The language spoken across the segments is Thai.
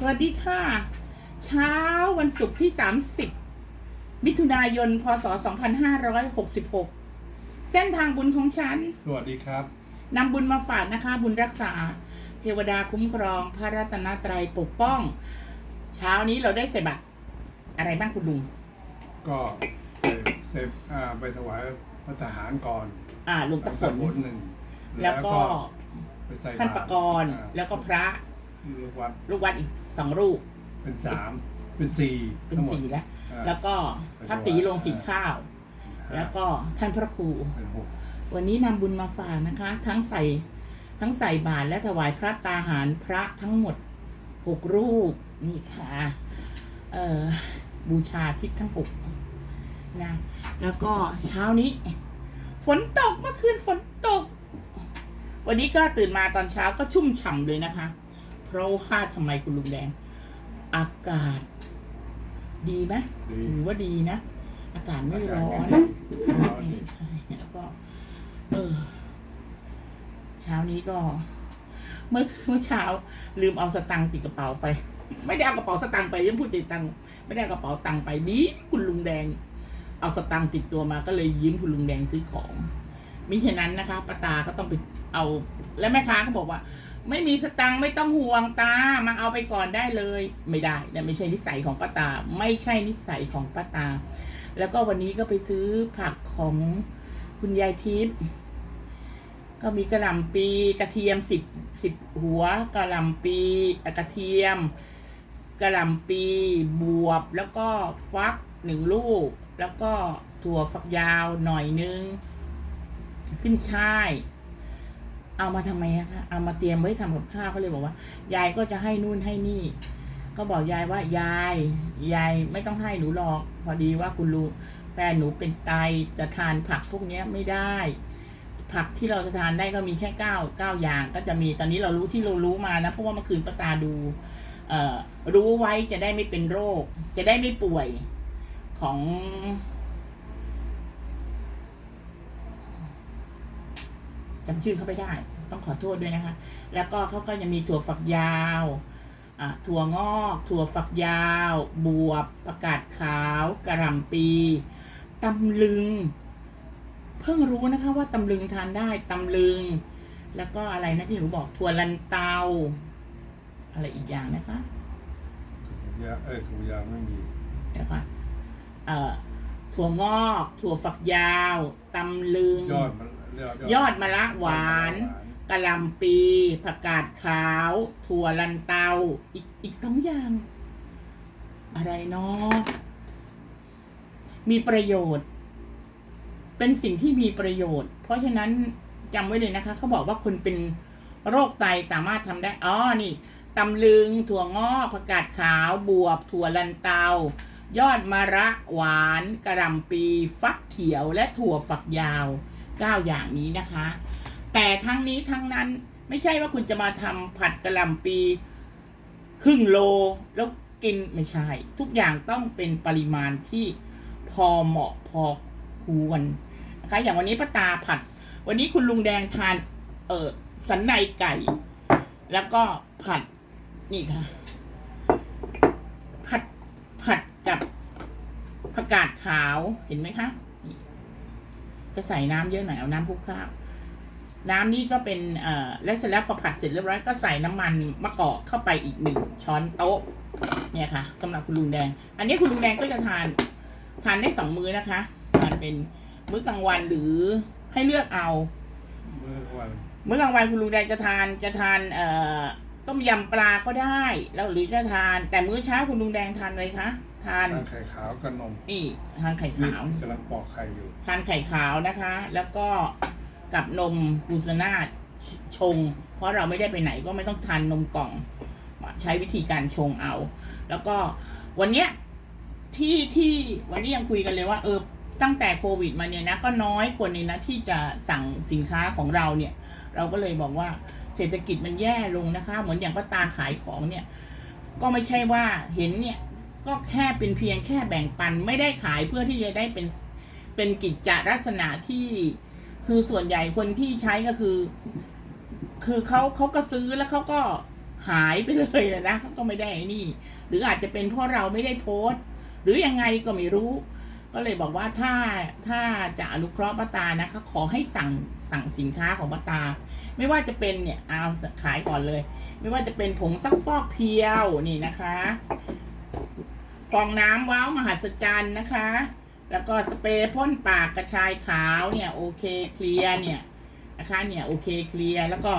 สวัสดีค่ะ เช้าวันศุกร์ที่ 30 มิถุนายน พศ 2566 เส้นทางบุญของฉัน สวัสดีครับนำบุญมาฝากนะคะ บุญรักษา เทวดาคุ้มครอง พระรัตนตรัยปกป้อง เช้านี้เราได้ใส่บัตรอะไรบ้างคุณลุง ก็เสพเสพอ่าไปถวายพระทหารก่อนอ่าหลวงตาฝนผลหนึ่งแล้วก็ไปใส่ท่านปบาตกรณ์อ่าแล้วก็พระ ลูกวัดลูกวัดอีกสองรูปเป็นสามเป็นสี่เป็นทั้งหมดสี่แล้ว อ่า แล้วก็พระตีลงสีข้าวห้าแล้วก็ท่านพระครู เป็นหกวันนี้นำบุญมาฝากนะคะ ทั้งใส่ทั้งใส่บาตรและถวายพระตาหารพระทั้งหมดหกรูปนี่ค่ะเอ่อบูชาทิศทั้งหกนะแล้วก็เช้านี้ ฝนตกเมื่อคืนฝนตก วันนี้ก็ตื่นมาตอนเช้าก็ชุ่มฉ่ำเลยนะคะ เพราะว่าทำไมคุณลุงแดง อากาศ ดีไหมดี ถือว่าดีนะ อากาศไม่ร้อน ร้อนดีใช่แล้วก็เออเช้านี้ก็ เมื่อเมื่อเช้า ลืมเอาสตังค์ติดกระเป๋าไป ไม่ได้เอากระเป๋าสตังค์ไปยังพูดติดตังค์ไม่ได้เอากระเป๋าตังค์ไปดีคุณลุงแดง เอาสตังค์ติดตัวมาก็เลยยิ้มคุณลุงแดงซื้อของมิฉะนั้นนะคะป้าตาก็ต้องไปเอา และแม่ค้าก็บอกว่า ไม่มีสตังค์ไม่ต้องห่วงตามาเอาไปก่อนได้เลย ไม่ได้นั่นไม่ใช่นิสัยของป้าตา ไม่ใช่นิสัยของป้าตา แล้วก็วันนี้ก็ไปซื้อผักของคุณยายทิพย์ก็มีกระหล่ำปีกระเทียมสิบสิบหัวกระหล่ำปีกระเทียมกระหล่ำปีบวบแล้วก็ฟักหนึ่งลูก แล้วก็ถั่วฝักยาวหน่อยนึงขึ้นช่าย เอามาทำไมคะเอามาเตรียมไว้ทำกับข้าวเขาเลยบอกว่า ยายก็จะให้นู่นให้นี่ ก็บอกยายว่ายายยายไม่ต้องให้หนูหรอก พอดีว่าคุณลุงแฟนหนูเป็นไตจะทานผักพวกเนี้ยไม่ได้ ผักที่เราจะทานได้ก็มีแค่เก้าเก้าอย่างก็จะมีตอนนี้เรารู้ที่เรารู้มานะเพราะว่าเมื่อคืนป้าตาดูเอ่อรู้ไว้จะได้ไม่เป็นโรค จะได้ไม่ป่วยของ จำชื่อเขาไม่ได้ ต้องขอโทษด้วยนะคะ แล้วก็เขาก็ยังมีถั่วฝักยาวอะถั่วงอก ถั่วฝักยาว บวบประกาศขาวกระหล่ำปีตำลึง เพิ่งรู้นะคะว่าตำลึงทานได้ตำลึง แล้วก็อะไรนะที่หนูบอกถั่วลันเตา อะไรอีกอย่างนะคะถุงยาเอ้ยถุงยาไม่มีนะคะเอ่อถั่วงอก ถั่วฝักยาวตำลึง ยอดมัน ยอดมะละหวานกะหล่ำปีผักกาดขาว ถั่วลันเตา อีกอีกสองอย่าง อะไรเนาะมีประโยชน์ เป็นสิ่งที่มีประโยชน์ เพราะฉะนั้นจำไว้เลยนะคะ เขาบอกว่าคนเป็นโรคไตสามารถทำได้อ๋อนี่ตำลึง ถั่วงอกผักกาดขาวบวบ ถั่วลันเตา ยอดมะระหวานกระหล่ำปี ฟักเขียวและถั่วฝักยาว เก้าอย่างนี้นะคะ แต่ทั้งนี้ทั้งนั้นไม่ใช่ว่าคุณจะมาทำผัดกระหล่ำปีครึ่งโลแล้วกินไม่ใช่ ทุกอย่างต้องเป็นปริมาณที่พอเหมาะพอควรนะคะ อย่างวันนี้ป้าตาผัด วันนี้คุณลุงแดงทาน เออสันในไก่ แล้วก็ผัดนี่ค่ะ ผัดผัดกับผักกาดขาวเห็นไหมคะ จะใส่น้ำเยอะหน่อยเอาน้ำคลุกข้าวน้ำนี่ก็เป็นเอ่อแล้วเสร็จแล้วพอผัดเสร็จเรียบร้อยก็ใส่น้ำมันมะกอกเข้าไปอีกหนึ่งช้อนโต๊ะเนี่ยค่ะสำหรับคุณลุงแดง อันนี้คุณลุงแดงก็จะทานทานได้สองมื้อนะคะทานเป็นมื้อกลางวันหรือให้เลือกเอาเมื่อวันมื้อกลางวันคุณลุงแดงจะทานจะทานเอ่อต้มยำปลาก็ได้ แล้วหรือจะทาน แต่มื้อเช้าคุณลุงแดงทานอะไรคะ ทานทานไข่ขาวกับนมนี่ทานไข่ขาวกำลังปอกไข่อยู่ ทานไข่ขาวนะคะ แล้วก็กับนมบูสนาชชง เพราะเราไม่ได้ไปไหนก็ไม่ต้องทานนมกล่อง ใช้วิธีการชงเอา แล้วก็วันเนี้ยที่ที่วันนี้ยังคุยกันเลยว่าเออตั้งแต่โควิดมาเนี่ยนะก็น้อยคนเลยนะที่จะสั่งสินค้าของเราเนี่ย เราก็เลยบอกว่าเศรษฐกิจมันแย่ลงนะคะ เหมือนอย่างป้าตาขายของเนี่ย ก็ไม่ใช่ว่าเห็นเนี่ย ก็แค่เป็นเพียงแค่แบ่งปันไม่ได้ขายเพื่อที่จะได้เป็นเป็นกิจจลักษณะที่คือส่วนใหญ่คนที่ใช้ก็คือ คือเขาเขาก็ซื้อแล้วเขาก็หายไปเลยนะเขาก็ไม่ได้นี่ หรืออาจจะเป็นเพราะเราไม่ได้โพสต์ หรือยังไงก็ไม่รู้ ก็เลยบอกว่าถ้าถ้าจะอนุเคราะห์ป้าตานะคะขอให้สั่งสั่งสินค้าของป้าตา ไม่ว่าจะเป็นเนี่ยเอาขายก่อนเลย ไม่ว่าจะเป็นผงซักฟอกเพียวนี่นะคะ ฟองน้ำว้าวมหัศจรรย์นะคะ แล้วก็สเปรย์พ่นปากกระชายขาวเนี่ยโอเคเคลียร์เนี่ยนะคะเนี่ยโอเคเคลียร์แล้วก็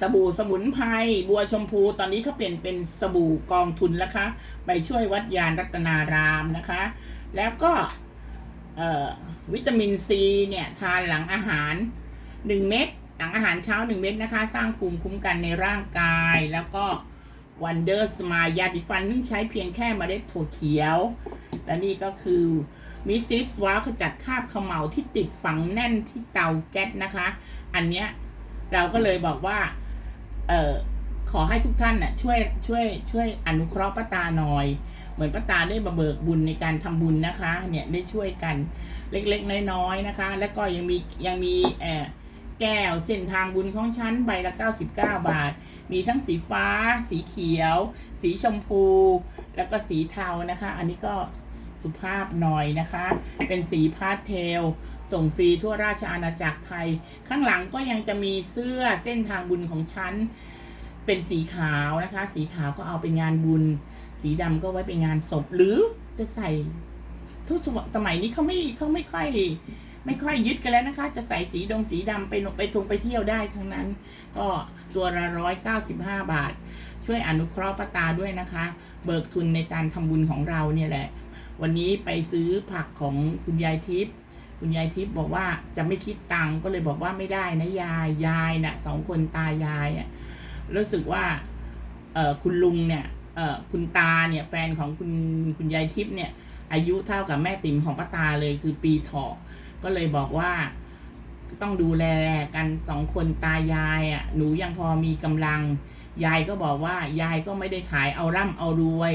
สบู่สมุนไพรบัวชมพูตอนนี้เขาเปลี่ยนเป็นสบู่กองทุนแล้วคะไปช่วยวัดยานรัตนารามนะคะ แล้วก็วิตามินซีเนี่ยทานหลังอาหาร1เม็ดหลังอาหารเช้า 1 เม็ดนะคะ สร้างภูมิคุ้มกันในร่างกายแล้วก็ วันเดอร์สมายาดิฟันซึ่งใช้เพียงแค่เมล็ดถั่วเขียว และนี่ก็คือมิสซิสว้าวขจัดคราบเขม่าที่ติดฝังแน่นที่เตาแก๊สนะคะ อันเนี้ยเราก็เลยบอกว่า เออขอให้ทุกท่านน่ะช่วยช่วยช่วยอนุเคราะห์ป้าตาหน่อย เหมือนป้าตาได้มาเบิกบุญในการทำบุญนะคะ เนี่ยได้ช่วยกันเล็กๆน้อยๆนะคะ แล้วก็ยังมียังมีเออ แก้ว เส้นทางบุญของฉันใบละ 99 บาท มีทั้งสีฟ้า สีเขียว สีชมพู แล้วก็สีเทานะคะ อันนี้ก็สุภาพหน่อยนะคะ เป็นสีพาสเทล ส่งฟรีทั่วราชอาณาจักรไทย ข้างหลังก็ยังจะมีเสื้อเส้นทางบุญของฉัน เป็นสีขาวนะคะ สีขาวก็เอาเป็นงานบุญ สีดำก็ไว้เป็นงานศพหรือจะใส่ทุกสมัยนี้เขาไม่เขาไม่ค่อย ไม่ค่อยยึดกันแล้วนะคะ จะใส่สีดงสีดำไปไปทงไปเที่ยวได้ทั้งนั้น ก็ตัวละร้อยเก้าสิบห้าบาท ช่วยอนุเคราะห์ป้าตาด้วยนะคะ เบิกทุนในการทำบุญของเราเนี่ยแหละ วันนี้ไปซื้อผักของคุณยายทิพย์คุณยายทิพย์บอกว่าจะไม่คิดตังค์ก็เลยบอกว่าไม่ได้นะยายยายน่ะสองคนตายายอะรู้สึกว่าเออคุณลุงเนี่ยเออคุณตาเนี่ยแฟนของคุณคุณยายทิพย์เนี่ยอายุเท่ากับแม่ติ๋มของป้าตาเลยคือปีเถาะ ก็เลยบอกว่าต้องดูแลกันสองคนตายายอะหนูยังพอมีกำลัง ยายก็บอกว่ายายก็ไม่ได้ขายเอาร่ำเอารวย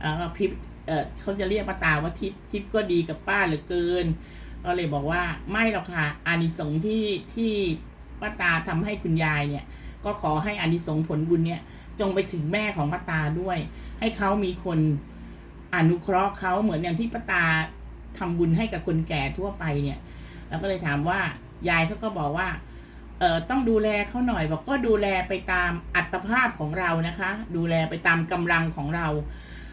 เออพิบเออเขาจะเรียกป้าตาว่าทิพทิพก็ดีกับป้าเหลือเกิน ก็เลยบอกว่าไม่หรอกค่ะ อานิสงส์ที่ที่ป้าตาทำให้คุณยายเนี่ย ก็ขอให้อานิสงส์ผลบุญเนี่ย จงไปถึงแม่ของป้าตาด้วย ให้เขามีคนอนุเคราะห์เขาเหมือนอย่างที่ป้าตา ทำบุญให้กับคนแก่ทั่วไปเนี่ยเราก็เลยถามว่ายายเขาก็บอกว่าเอ่อต้องดูแลเขาหน่อยบอกก็ดูแลไปตามอัตภาพของเรานะคะ ดูแลไปตามกำลังของเรา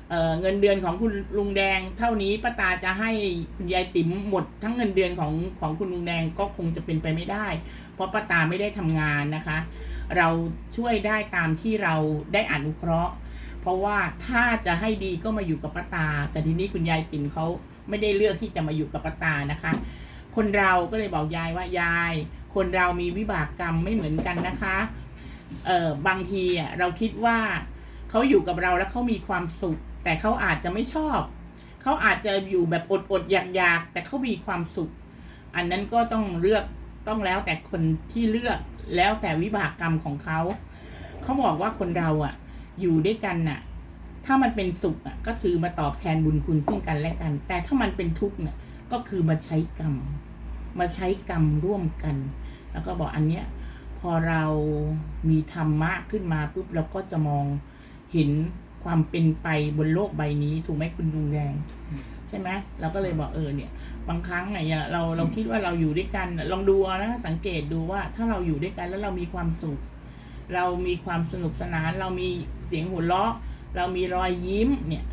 เออเงินเดือนของคุณลุงแดง เท่านี้ป้าตาจะให้คุณยายติ๋มหมดทั้งเงินเดือนของของคุณลุงแดงก็คงจะเป็นไปไม่ได้ เพราะป้าตาไม่ได้ทำงานนะคะ เราช่วยได้ตามที่เราได้อนุเคราะห์ เพราะว่าถ้าจะให้ดีก็มาอยู่กับป้าตา แต่ทีนี้คุณยายติ๋มเขา ไม่ได้เลือกที่จะมาอยู่กับปาตานะคะ คนเราก็เลยบอกยายว่ายาย คนเรามีวิบากกรรมไม่เหมือนกันนะคะเอ่อบางทีอะเราคิดว่าเขาอยู่กับเราแล้วเขามีความสุข แต่เขาอาจจะไม่ชอบ เขาอาจจะอยู่แบบอดอดอยากอยากๆแต่เขามีความสุข อันนั้นก็ต้องเลือกต้องแล้วแต่คนที่เลือกแล้วแต่วิบากกรรมของเขา เขาบอกว่าคนเราอะ อยู่ด้วยกันน่ะ ถ้ามันเป็นสุขอะ ก็คือมาตอบแทนบุญคุณซึ่งกันและกัน แต่ถ้ามันเป็นทุกข์เนี่ยก็คือมาใช้กรรม มาใช้กรรมร่วมกัน แล้วก็บอกอันเนี้ยพอเรามีธรรมะขึ้นมาปุ๊บเราก็จะมองเห็นความเป็นไปบนโลกใบนี้ถูกไหมคุณลุงแดงใช่ไหมเราก็เลยบอกเออเนี่ย บางครั้งเนี่ยเราเราคิดว่าเราอยู่ด้วยกัน ลองดูนะสังเกตดูว่าถ้าเราอยู่ด้วยกันแล้วเรามีความสุข เรามีความสนุกสนาน เรามีเสียงหัวเราะ เรามีรอยยิ้มเนี่ย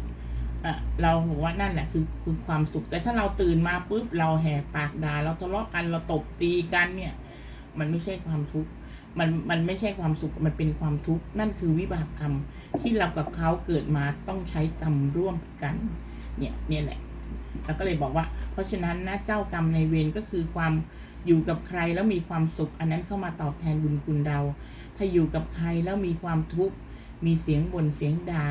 เราบอกว่านั่นแหละคือคือความสุข แต่ถ้าเราตื่นมาปุ๊บเราแหกปากด่าเราทะเลาะกันเราตบตีกันเนี่ย มันไม่ใช่ความทุกข์มันมันไม่ใช่ความสุขมันเป็นความทุกข์นั่นคือวิบากกรรมที่เรากับเขาเกิดมาต้องใช้กรรมร่วมกัน เนี่ยเนี่ยแหละเราก็เลยบอกว่า เพราะฉะนั้นนะเจ้ากรรมในเวรก็คือความอยู่กับใครแล้วมีความสุข อันนั้นเข้ามาตอบแทนบุญคุณเรา ถ้าอยู่กับใครแล้วมีความทุกข์ มีเสียงบ่นเสียงด่า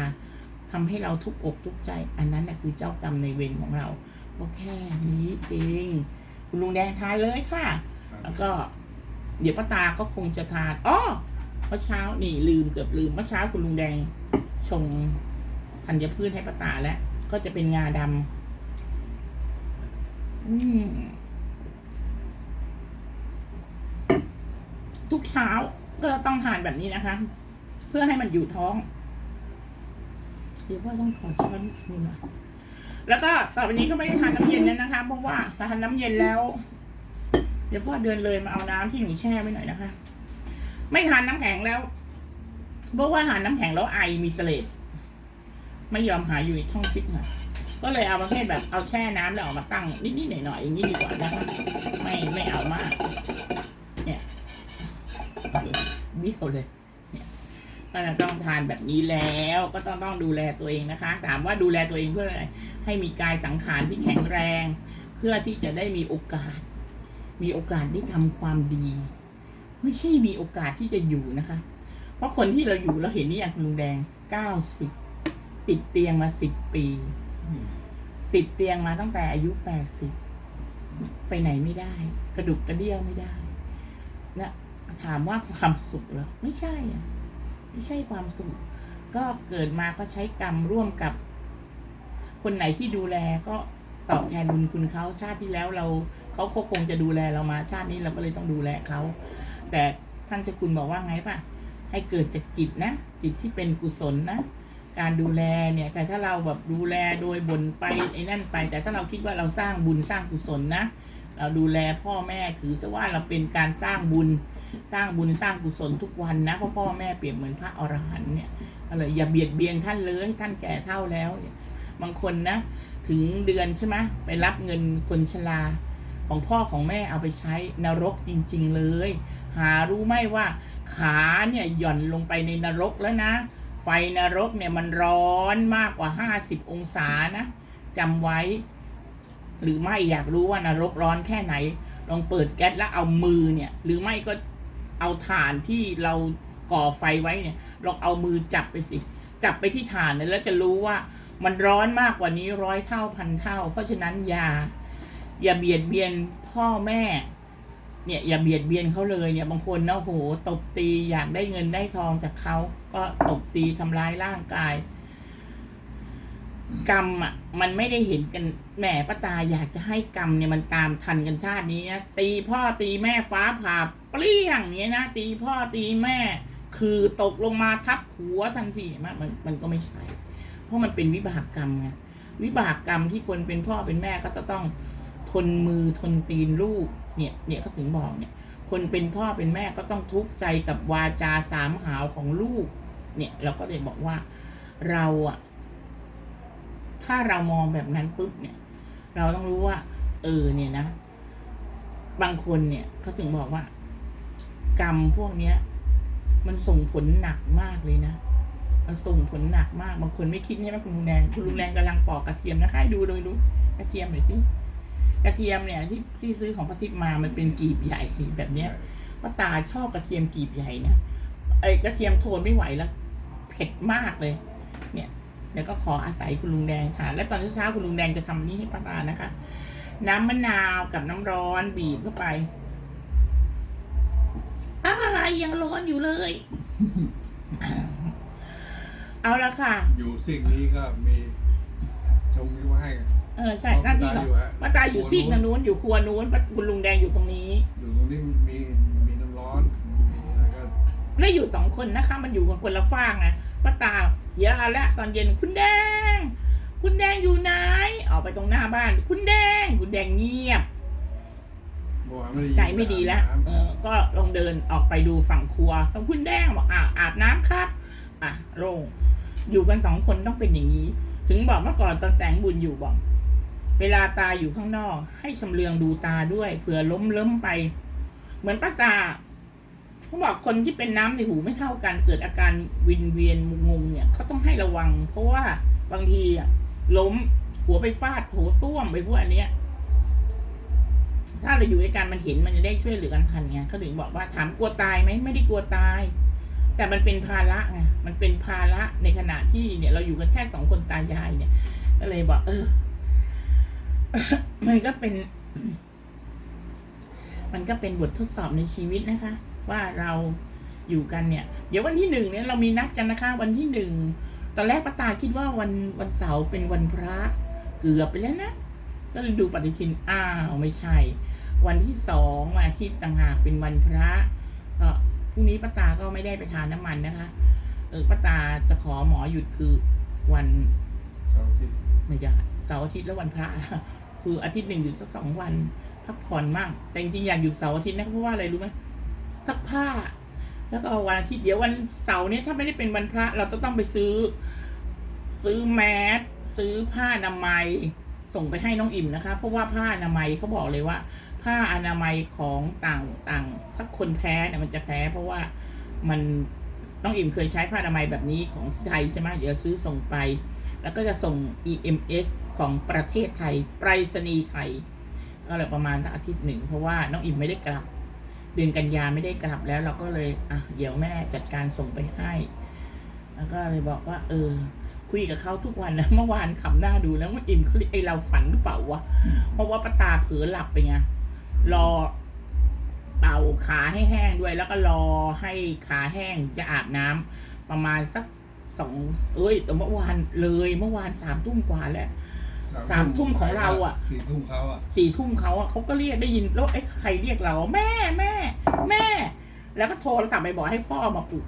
ทำให้เราทุกข์อกทุกข์ใจ อันนั้นนะคือเจ้ากรรมในายเวรของเราก็แค่นี้เองคุณลุงแดงทานเลยค่ะ แล้วก็ เดี๋ยวป้าตาก็คงจะทานอ๋อเมื่อเช้านี่ลืมเกือบลืมเมื่อเช้าคุณลุงแดงชงธัญพืชให้ป้าตาแล้วก็จะเป็นงาดำอืมทุกเช้าก็ต้องทานแบบนี้นะคะ เพื่อให้มันอยู่ท้อง เดี๋ยวว่าต้องขอช้อนมือหน่อยแล้วก็ต่อไปนี้ก็ไม่ได้ทานน้ำเย็นแล้วนะคะ เพราะว่าทานน้ำเย็นแล้ว เดี๋ยวพ่อเดินเลยมาเอาน้ำที่หนูแช่ไว้หน่อยนะคะ ไม่ทานน้ำแข็งแล้วเพราะว่าทานน้ำแข็งแล้วไอมีเสลดไม่ยอมหายอยู่ในท้องฟิตค่ะก็เลยเอาประเภทแบบเอาแช่น้ำแล้วเอามาตั้งนิดๆหน่อยๆอย่างนี้ดีกว่านะคะไม่ไม่เอามาก เนี่ยเบี้ยวเลยเนี่ย ก็จะต้องทานแบบนี้แล้วก็ต้องต้องดูแลตัวเองนะคะ ถามว่าดูแลตัวเองเพื่ออะไรให้มีกายสังขารที่แข็งแรง เพื่อที่จะได้มีโอกาส มีโอกาสได้ทำความดี ไม่ใช่มีโอกาสที่จะอยู่นะคะ เพราะคนที่เราอยู่เราเห็นนี่อย่างลุงแดงเก้าสิบติดเตียงมาสิบปี ติดเตียงมาตั้งแต่อายุแปดสิบไปไหนไม่ได้ กระดุกกระเดี้ยวไม่ได้นะถามว่าความสุขเหรอไม่ใช่อะ ไม่ใช่ความสุขก็เกิดมาก็ใช้กรรมร่วมกับ คนไหนที่ดูแลก็ตอบแทนบุญคุณเขาชาติที่แล้วเราเขาคงจะดูแลเรามาชาตินี้เราก็เลยต้องดูแลเขาแต่ท่านเจ้าคุณบอกว่าไงป่ะ ให้เกิดจากจิตนะ จิตที่เป็นกุศลนะ การดูแลเนี่ย แต่ถ้าเราแบบดูแลโดยบนไปไอ้นั่นไป แต่ถ้าเราคิดว่าเราสร้างบุญสร้างกุศลนะ เราดูแลพ่อแม่ถือซะว่าเราเป็นการสร้างบุญ สร้างบุญสร้างกุศลทุกวันนะเพราะพ่อแม่เปรียบเหมือนพระอรหันต์เนี่ยอะไรอย่าเบียดเบียนท่านเลยท่านแก่เท่าแล้ว บางคนนะ ถึงเดือนใช่ไหมไปรับเงินคนชราของพ่อของแม่เอาไปใช้นรกจริง ๆเลย หารู้ไหมว่าขาเนี่ยหย่อนลงไปในนรกแล้วนะ ไฟนรกเนี่ยมันร้อนมากกว่าห้าสิบองศานะจำไว้ หรือไม่อยากรู้ว่านรกร้อนแค่ไหน ลองเปิดแก๊สแล้วเอามือเนี่ย หรือไม่ก็ เอาถ่านที่เราก่อไฟไว้เนี่ยลองเอามือจับไปสิ จับไปที่ถ่านเนี่ยแล้วจะรู้ว่ามันร้อนมากกว่านี้ร้อยเท่าพันเท่า เพราะฉะนั้นอย่า อย่าเบียดเบียนพ่อแม่ เนี่ยอย่าเบียดเบียนเขาเลยเนี่ยบางคนนะโหตบตีอยากได้เงินได้ทองจากเขาก็ตบตีทำร้ายร่างกาย กรรมอะมันไม่ได้เห็นกันแหมป้าตาอยากจะให้กรรมเนี่ยมันตามทันกันชาตินี้นะตีพ่อตีแม่ฟ้าผ่า เปรี้ยงเนี้ยนะตีพ่อตีแม่ คือตกลงมาทับหัวทันทีมันมันมันก็ไม่ใช่ เพราะมันเป็นวิบากกรรมไงวิบากกรรมที่คนเป็นพ่อเป็นแม่ก็จะต้องทนมือทนตีนลูกเนี่ย เนี่ยเขาถึงบอกเนี่ย คนเป็นพ่อเป็นแม่ก็ต้องทุกข์ใจกับวาจาสามหาวของลูก เนี่ยเราก็เลยบอกว่าเราอะถ้าเรามองแบบนั้นปุ๊บเนี่ย เราต้องรู้ว่า เออเนี่ยนะ บางคนเนี่ยเขาถึงบอกว่า กรรมพวกเนี้ย มันส่งผลหนักมากเลยนะ มันส่งผลหนักมาก บางคนไม่คิดใช่ไหมคุณลุงแดงคุณลุงแดงกำลังปอกกระเทียมนะคะให้ดูโดยดูกระเทียมหน่อยสิกระเทียมเนี่ยที่ที่ซื้อของพระทิพย์มามันเป็นกีบใหญ่แบบเนี้ยป้าตาชอบกระเทียมกีบใหญ่นะไอ้กระเทียมโทนไม่ไหวแล้วเผ็ดมากเลย เนี่ยเดี๋ยวก็ขออาศัยคุณลุงแดงสารและตอนเช้าๆคุณลุงแดงจะทำนี่ให้ป้าตานะคะ น้ำมะนาวกับน้ำร้อนบีบเข้าไป ยังร้อนอยู่เลย เอาละค่ะ อยู่สิ่งนี้ก็มีชงนิ้วให้ เออใช่หน้าที่ของป้าตาอยู่ซีกทางนู้นอยู่ครัวนู้นป้าคุณลุงแดงอยู่ตรงนี้อยู่ตรงนี้มีมีน้ำร้อนแล้วก็ไม่อยู่สองคนนะคะ มันอยู่กันคนละฝ้างไงป้าตาเดี๋ยวเอาละตอนเย็นคุณแดง คุณแดงอยู่ไหนออกไปตรงหน้าบ้าน คุณแดง คุณแดงเงียบ บอกว่าไม่ได้ยิน ใจไม่ดีแล้วอาบเอน้อก็ลองเดินออกไปดูฝั่งครัวแล้วคุณแดงบอกอ่าอาบน้ำครับ อะโล่งอยู่กันสองคนต้องเป็นอย่างนี้ ถึงบอกเมื่อก่อนตอนแสงบุญอยู่บอก เวลาตาอยู่ข้างนอก ให้ชำเลืองดูตาด้วยเผื่อล้มเล้มไป เหมือนป้าตาเขาบอกคนที่เป็นน้ำในหูไม่เท่ากันเกิดอาการวินเวียนงงๆเนี่ยเขาต้องให้ระวัง เพราะว่าบางทีอะล้มหัวไปฟาดโถส้วมไปพวกอันเนี้ย ถ้าเราอยู่ด้วยกันมันเห็นมันจะได้ช่วยเหลือกันทันไงเขาถึงบอกว่าถามกลัวตายไหมไม่ได้กลัวตาย แต่มันเป็นภาระไงมันเป็นภาระในขณะที่เนี่ย เราอยู่กันแค่สองคนตายายเนี่ย ก็เลยบอก เออ มันก็เป็น มันก็เป็นบททดสอบในชีวิตนะคะ ว่าเราอยู่กันเนี่ย เดี๋ยววันที่หนึ่งเนี่ยเรามีนัดกันนะคะ วันที่หนึ่งตอนแรกป้าตาคิดว่าวันวันเสาร์เป็นวันพระ เกือบไปแล้วนะ ก็เลยดูปฏิทินอ้าวไม่ใช่ วันที่สองวันอาทิตย์ต่างหากเป็นวันพระก็พรุ่งนี้ป้าตาก็ไม่ได้ไปทานน้ำมันนะคะ เออป้าตาจะขอหมอหยุดคือวันเสาร์อาทิตย์ไม่ได้เสาร์อาทิตย์และวันพระ คืออาทิตย์หนึ่งหยุดสักสองวัน พักผ่อนมั่งแต่จริงๆอยากหยุดเสาร์อาทิตย์นะเพราะว่าอะไรรู้ไหมซักผ้า แล้วก็วันอาทิตย์เดี๋ยววันเสาร์เนี้ยถ้าไม่ได้เป็นวันพระ เราจะต้องไปซื้อ ซื้อแมสซื้อผ้าอนามัย ส่งไปให้น้องอิ่มนะคะ เพราะว่าผ้าอนามัยเขาบอกเลยว่า ผ้าอนามัยของต่างต่างถ้าคนแพ้เนี่ยมันจะแพ้ เพราะว่ามันน้องอิ่มเคยใช้ผ้าอนามัยแบบนี้ของไทยใช่ไหมเดี๋ยวซื้อส่งไป แล้วก็จะส่ง EMS ของประเทศไทยไปรษณีย์ไทยก็เลยประมาณสักอาทิตย์หนึ่งเพราะว่าน้องอิ่มไม่ได้กลับเดือนกันยาไม่ได้กลับแล้วเราก็เลยอะเดี๋ยวแม่จัดการส่งไปให้ แล้วก็เลยบอกว่า เออ คุยกับเขาทุกวันนะเมื่อวานขับหน้าดูแล้วว่าอิ่มเขาไอเราฝันหรือเปล่าวะเพราะว่าป้าตาเผลอหลับไปไงรอเป่าขาให้แห้งด้วย แล้วก็รอให้ขาแห้งจะอาบน้ำประมาณสักสองเอ้ยแต่เมื่อวานเลยเมื่อวานสามทุ่มกว่าแล้วสามทุ่มของเราอะสี่ทุ่มเขาอะสี่ทุ่มเขาอะเขาก็เรียกได้ยินแล้วไอ้ใครเรียกเรา แม่แม่ แม่ แล้วก็โทรศัพท์ไปบอกให้พ่อมาปลุก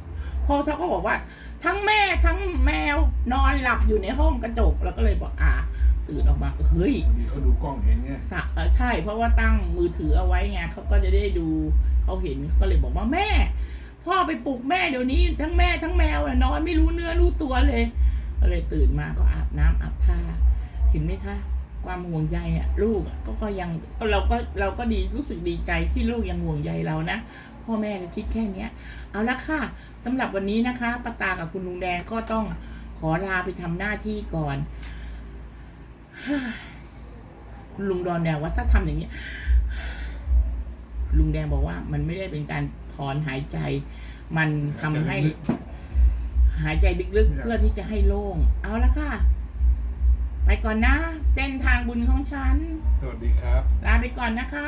พ่อเขาก็บอกว่า ทั้งแม่ทั้งแมวนอนหลับอยู่ในห้องกระจก แล้วก็เลยบอกอ่าตื่นออกมาเฮ้ยบางทีเขาดูกล้องเห็นไงสะเอ่อใช่ เพราะว่าตั้งมือถือเอาไว้ไงเขาก็จะได้ดูเขาเห็นเขาก็เลยบอกว่าแม่ พ่อไปปลุกแม่เดี๋ยวนี้ทั้งแม่ทั้งแมวน่ะนอนไม่รู้เนื้อรู้ตัวเลยก็เลยตื่นมาก็อาบน้ำอาบท่าเห็นไหมคะ ความห่วงใยอะลูกอะก็ก็ยังก็เราก็เราก็ดีรู้สึกดีใจที่ลูกยังห่วงใยเรานะ พ่อแม่ก็คิดแค่เนี้ย เอาละค่ะสำหรับวันนี้นะคะป้าตากับคุณลุงแดงก็ต้องขอลาไปทำหน้าที่ก่อนคุณลุงดอนแดงว่าถ้าทำอย่างนี้ยลุงแดงบอกว่า มันไม่ได้เป็นการถอนหายใจ มันทำให้ หายใจลึกๆเพื่อที่จะให้โล่ง เอาละค่ะ ไปก่อนนะ เส้นทางบุญของฉัน สวัสดีครับ ลาไปก่อนนะคะ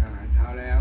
อาหารเช้าแล้ว